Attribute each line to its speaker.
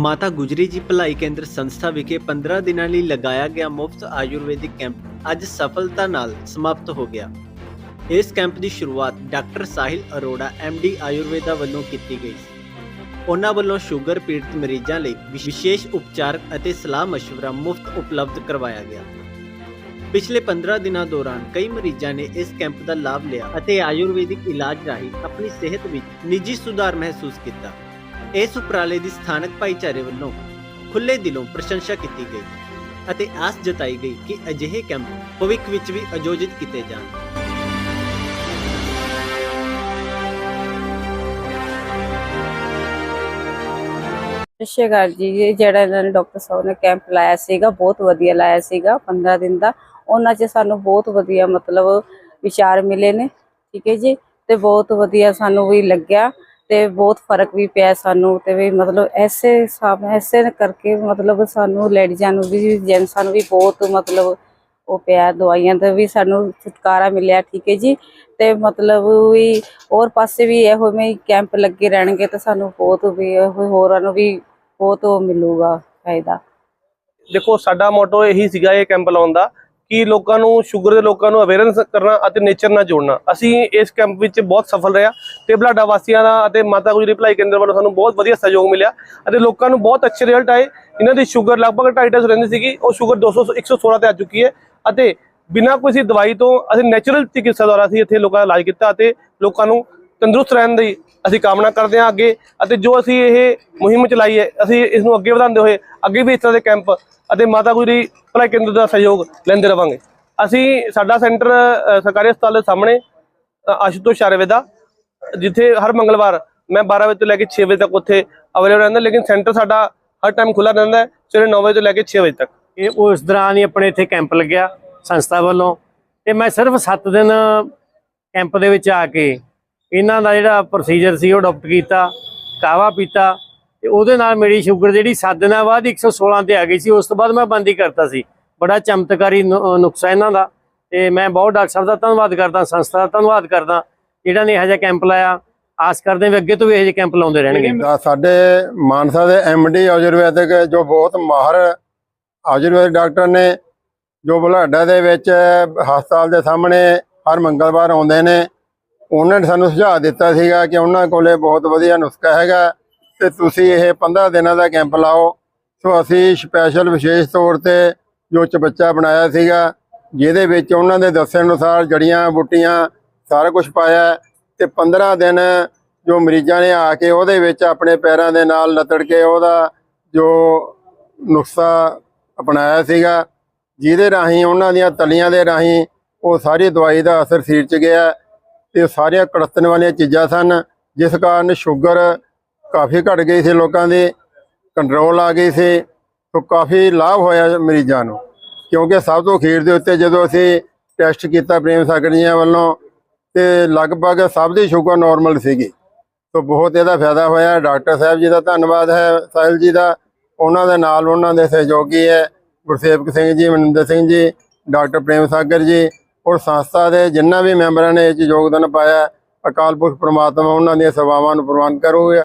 Speaker 1: ਮਾਤਾ ਗੁਜਰੀ ਜੀ ਭਲਾਈ ਕੇਂਦਰ ਸੰਸਥਾ ਵਿਖੇ 15 ਦਿਨਾਂ ਲਈ ਲਗਾਇਆ ਗਿਆ ਮੁਫਤ ਆਯੁਰਵੈਦਿਕ ਕੈਂਪ ਅੱਜ ਸਫਲਤਾ ਨਾਲ ਸਮਾਪਤ ਹੋ ਗਿਆ। ਇਸ ਕੈਂਪ ਦੀ ਸ਼ੁਰੂਆਤ doctor Sahil Arora M D Ayurveda ਵੱਲੋਂ ਕੀਤੀ ਗਈ ਸੀ। ਉਹਨਾਂ ਵੱਲੋਂ ਸ਼ੂਗਰ ਪੀੜਤ ਮਰੀਜ਼ਾਂ ਲਈ ਵਿਸ਼ੇਸ਼ ਉਪਚਾਰ ਅਤੇ ਸਲਾਹ مشਵਰਾ ਮੁਫਤ ਉਪਲਬਧ ਕਰਵਾਇਆ ਗਿਆ। ਪਿਛਲੇ 15 ਦਿਨਾਂ ਦੌਰਾਨ ਕਈ ਮਰੀਜ਼ਾਂ ਨੇ ਇਸ ਕੈਂਪ ਦਾ ਲਾਭ ਲਿਆ ਅਤੇ ਆਯੁਰਵੈਦਿਕ ਇਲਾਜ ਰਾਹੀਂ ਆਪਣੀ ਸਿਹਤ ਵਿੱਚ ਨਿੱਜੀ ਸੁਧਾਰ ਮਹਿਸੂਸ ਕੀਤਾ। ਇਸ ਉਪਰਾਲੇ ਦੀ ਸਥਾਨਕ ਭਾਈਚਾਰੇ ਵੱਲੋਂ ਖੁੱਲੇ ਦਿਲੋਂ ਪ੍ਰਸ਼ੰਸਾ ਕੀਤੀ ਗਈ ਅਤੇ ਆਸ ਜਤਾਈ ਗਈ ਕਿ ਅਜਿਹੇ ਕੈਂਪ ਭਵਿੱਖ ਵਿੱਚ ਵੀ ਆਯੋਜਿਤ ਕੀਤੇ ਜਾਣ।
Speaker 2: ਸਤਿ ਸ਼੍ਰੀ ਅਕਾਲ ਜੀ। ਇਹ ਜਿਹੜਾ ਇਹਨਾਂ ਨੇ ਡਾਕਟਰ ਸਾਹਿਬ ਨੇ ਕੈਂਪ ਲਾਇਆ ਸੀਗਾ, ਬਹੁਤ ਵਧੀਆ ਲਾਇਆ ਸੀਗਾ 15 ਦਿਨ ਦਾ। ਉਹਨਾਂ 'ਚ ਸਾਨੂੰ ਬਹੁਤ ਵਧੀਆ ਮਤਲਬ ਵਿਚਾਰ ਮਿਲੇ ਨੇ, ਠੀਕ ਹੈ ਜੀ? ਤੇ ਬਹੁਤ ਵਧੀਆ ਸਾਨੂੰ ਵੀ ਲੱਗਿਆ। ਤੇ ਬਹੁਤ ਫ਼ਰਕ ਵੀ ਪਿਆ ਸਾਨੂੰ ਤੇ ਵੀ ਮਤਲਬ ਐਸੇ ਹਿਸਾਬ ਐਸੇ ਕਰਕੇ ਮਤਲਬ ਸਾਨੂੰ ਲੇਡੀਜ਼ਾਂ ਨੂੰ ਵੀ ਜੈਂਟਸਾਂ ਨੂੰ ਵੀ ਬਹੁਤ ਮਤਲਬ ਉਹ ਪਿਆ, ਦਵਾਈਆਂ ਦਾ ਵੀ ਸਾਨੂੰ ਛੁਟਕਾਰਾ ਮਿਲਿਆ, ਠੀਕ ਹੈ ਜੀ। ਤੇ ਮਤਲਬ ਵੀ ਹੋਰ ਪਾਸੇ ਵੀ ਇਹੋ ਜਿਹੇ ਕੈਂਪ ਲੱਗੇ ਰਹਿਣਗੇ ਤਾਂ ਸਾਨੂੰ ਬਹੁਤ ਵੀ ਇਹੋ ਹੋਰਾਂ ਨੂੰ ਵੀ ਬਹੁਤ ਉਹ ਮਿਲੂਗਾ ਫਾਇਦਾ।
Speaker 3: ਦੇਖੋ, ਸਾਡਾ ਮੋਟੋ ਇਹੀ ਸੀਗਾ ਇਹ ਕੈਂਪ ਲਾਉਣ ਦਾ ਕਿ ਲੋਕਾਂ ਨੂੰ ਸ਼ੂਗਰ ਦੇ ਲੋਕਾਂ ਨੂੰ ਅਵੇਅਰਨੈਸ ਕਰਨਾ ਅਤੇ ਨੇਚਰ ਨਾਲ ਜੋੜਨਾ। ਅਸੀਂ ਇਸ ਕੈਂਪ ਵਿੱਚ ਬਹੁਤ ਸਫਲ ਰਿਹਾ ਤੇ ਬਲਾਡਾ ਵਾਸੀਆਂ ਦਾ ਅਤੇ ਮਾਤਾ ਗੁਜਰੀ ਭਲਾਈ ਕੇਂਦਰ ਵੱਲੋਂ ਸਾਨੂੰ ਬਹੁਤ ਵਧੀਆ ਸਹਿਯੋਗ ਮਿਲਿਆ ਅਤੇ ਲੋਕਾਂ ਨੂੰ ਬਹੁਤ ਅੱਛੇ ਰਿਜ਼ਲਟ ਆਏ। ਇਹਨਾਂ ਦੀ ਸ਼ੂਗਰ ਲਗਭਗ 250 ਰਹਿੰਦੀ ਸੀਗੀ, ਉਹ ਸ਼ੂਗਰ 200 116 ਤੇ ਆ ਚੁੱਕੀ ਹੈ ਅਤੇ ਬਿਨਾਂ ਕਿਸੇ ਦਵਾਈ ਤੋਂ ਅਸੀਂ ਨੈਚੁਰਲ ਚਿਕਿਤਸਾ ਦੁਆਰਾ ਅਸੀਂ ਇੱਥੇ ਲੋਕਾਂ ਦਾ ਇਲਾਜ ਕੀਤਾ ਅਤੇ ਲੋਕਾਂ ਨੂੰ ਤੰਦਰੁਸਤ ਰਹਿਣ ਦੀ ਅਸੀਂ ਕਾਮਨਾ ਕਰਦੇ ਹਾਂ ਅੱਗੇ ਅਤੇ ਜੋ ਅਸੀਂ ਇਹ ਮੁਹਿੰਮ ਚਲਾਈ ਹੈ, ਅਸੀਂ ਇਸ ਨੂੰ ਅੱਗੇ ਵਧਾਉਂਦੇ ਹੋਏ ਅੱਗੇ ਵੀ ਇਸ ਤਰ੍ਹਾਂ ਦੇ ਕੈਂਪ ਅਤੇ ਮਾਤਾ ਗੁਜਰੀ ਭਲਾਈ ਕੇਂਦਰ ਦਾ ਸਹਿਯੋਗ ਲੈਂਦੇ ਰਵਾਂਗੇ। ਅਸੀਂ ਸਾਡਾ ਸੈਂਟਰ ਸਰਕਾਰੀ ਹਸਪਤਾਲ ਦੇ ਸਾਹਮਣੇ ਆਸ਼ੂਤੋਸ਼ ਆਯੁਰਵੇਦ ਦਾ, ਜਿੱਥੇ ਹਰ ਮੰਗਲਵਾਰ ਮੈਂ 12 ਵਜੇ ਤੋਂ ਲੈ ਕੇ 6 ਵਜੇ ਤੱਕ ਉੱਥੇ ਅਵੇਲੇਬਲ ਰਹਿੰਦਾ, ਲੇਕਿਨ ਸੈਂਟਰ ਸਾਡਾ ਹਰ ਟਾਈਮ ਖੁੱਲਾ ਰਹਿੰਦਾ ਸਵੇਰੇ 9 ਵਜੇ ਤੋਂ ਲੈ ਕੇ 6 ਵਜੇ ਤੱਕ।
Speaker 4: ਇਹ ਉਸ ਦੌਰਾਨ ਹੀ ਆਪਣੇ ਇੱਥੇ ਕੈਂਪ ਲੱਗਿਆ ਸੰਸਥਾ ਵੱਲੋਂ। ਤੇ ਮੈਂ ਸਿਰਫ 7 ਦਿਨ ਕੈਂਪ ਦੇ ਵਿੱਚ ਆ ਕੇ ਇਹਨਾਂ ਦਾ ਜਿਹੜਾ ਪ੍ਰੋਸੀਜਰ ਸੀ ਉਹ ਅਡਾਪਟ ਕੀਤਾ ਕਾਵਾ ਪੀਤਾ, ਤੇ ਉਹਦੇ ਨਾਲ ਮੇਰੀ ਸ਼ੂਗਰ ਜਿਹੜੀ 7 ਦਿਨਾਂ ਬਾਅਦ 116 ਤੇ ਆ ਗਈ ਸੀ, ਉਸ ਤੋਂ ਬਾਅਦ ਮੈਂ ਬੰਦੀ ਕਰਤਾ ਸੀ। ਬੜਾ ਚਮਤਕਾਰੀ ਨੁ- ਨੁਕਸਾ ਇਹਨਾਂ ਦਾ। ਤੇ ਮੈਂ ਬਹੁਤ ਡਾਕਟਰ ਸਾਹਿਬ ਦਾ ਧੰਨਵਾਦ ਕਰਦਾ, ਸੰਸਥਾ ਦਾ ਧੰਨਵਾਦ ਕਰਦਾ, ਜਿਹੜਾ ਨੇ ਇਹੋ ਜਿਹਾ ਕੈਂਪ ਲਾਇਆ। ਆਸ ਕਰਦੇ ਵੀ ਅੱਗੇ ਤੋਂ ਵੀ ਇਹੋ ਜਿਹੇ ਕੈਂਪ ਲਾਉਂਦੇ ਰਹਿਣਗੇ।
Speaker 5: ਸਾਡੇ ਮਾਨਸਾ ਦੇ ਡੀ ਆਯੁਰਵੈਦਿਕ, ਜੋ ਬਹੁਤ ਮਾਹਰ ਆਯੁਰਵੈਦਿਕ ਡਾਕਟਰ ਨੇ, ਜੋ ਬੁਲਾਡਾ ਦੇ ਵਿੱਚ ਹਸਪਤਾਲ ਦੇ ਸਾਹਮਣੇ ਹਰ ਮੰਗਲਵਾਰ ਆਉਂਦੇ ਨੇ। ਉਹਨਾਂ ਨੇ ਸਾਨੂੰ ਸੁਝਾਅ ਦਿੱਤਾ ਸੀਗਾ ਕਿ ਉਹਨਾਂ ਕੋਲੇ ਬਹੁਤ ਵਧੀਆ ਨੁਸਖਾ ਹੈਗਾ ਤੇ ਤੁਸੀਂ ਇਹ 15 ਦਿਨਾਂ ਦਾ ਕੈਂਪ ਲਾਓ। ਸੋ ਅਸੀਂ ਸਪੈਸ਼ਲ ਵਿਸ਼ੇਸ਼ ਤੌਰ ਤੇ ਜੋ ਚਬੱਚਾ ਬਣਾਇਆ ਸੀਗਾ, ਜਿਹਦੇ ਵਿੱਚ ਉਹਨਾਂ ਦੇ ਦੱਸੇ ਅਨੁਸਾਰ ਜੜੀਆਂ, ਬੂਟੀਆਂ, ਸਾਰਾ ਕੁਝ ਪਾਇਆ ਹੈ ਤੇ 15 ਦਿਨ ਜੋ ਮਰੀਜ਼ਾਂ ਨੇ ਆ ਕੇ ਉਹਦੇ ਵਿੱਚ ਆਪਣੇ ਪੈਰਾਂ ਦੇ ਨਾਲ ਲਤੜ ਕੇ ਉਹਦਾ ਜੋ ਨੁਸਖਾ ਅਪਣਾਇਆ ਸੀਗਾ, ਜਿਹਦੇ ਰਾਹੀਂ ਉਹਨਾਂ ਦੀਆਂ ਤਲੀਆਂ ਦੇ ਰਾਹੀਂ ਉਹ ਸਾਰੀ ਦਵਾਈ ਦਾ ਅਸਰ ਸਰੀਰ 'ਚ ਗਿਆ। ਤੇ ਸਾਰੀਆਂ ਕੜਤਣ ਵਾਲੀਆਂ ਚੀਜ਼ਾਂ ਸਨ, ਜਿਸ ਕਾਰਨ ਸ਼ੂਗਰ ਕਾਫੀ ਘਟ ਗਈ ਸੀ ਲੋਕਾਂ ਦੀ ਕੰਟਰੋਲ ਆ ਗਈ ਸੀ ਤੋਂ ਕਾਫੀ ਲਾਭ ਹੋਇਆ ਮਰੀਜ਼ਾਂ ਨੂੰ, ਕਿਉਂਕਿ ਸਭ ਤੋਂ ਅਖੀਰ ਦੇ ਉੱਤੇ ਜਦੋਂ ਅਸੀਂ ਟੈਸਟ ਕੀਤਾ ਪ੍ਰੇਮ ਸਾਗਰ ਜੀਆਂ ਵੱਲੋਂ, ਤੇ ਲਗਭਗ ਸਭ ਦੀ ਸ਼ੂਗਰ ਨਾਰਮਲ ਸੀਗੀ। ਤੋਂ ਬਹੁਤ ਇਹਦਾ ਫਾਇਦਾ ਹੋਇਆ, ਡਾਕਟਰ ਸਾਹਿਬ ਜੀ ਦਾ ਧੰਨਵਾਦ ਹੈ, ਸਾਹਿਲ ਜੀ ਦਾ, ਉਹਨਾਂ ਦੇ ਨਾਲ ਉਹਨਾਂ ਦੇ ਸਹਿਯੋਗੀ ਹੈ, ਗੁਰਸੇਵਕ ਸਿੰਘ ਜੀ, ਮਨਿੰਦਰ ਸਿੰਘ ਜੀ, ਡਾਕਟਰ ਪ੍ਰੇਮ ਸਾਗਰ ਜੀ ਔਰ ਸੰਸਥਾ ਦੇ ਜਿੰਨਾ ਵੀ ਮੈਂਬਰਾਂ ਨੇ ਇਹ 'ਚ ਯੋਗਦਾਨ ਪਾਇਆ ਅਕਾਲ ਪੁਰਖ ਪ੍ਰਮਾਤਮਾ ਉਹਨਾਂ ਦੀਆਂ ਸੇਵਾਵਾਂ ਨੂੰ ਪ੍ਰਵਾਨ ਕਰੂਗਾ।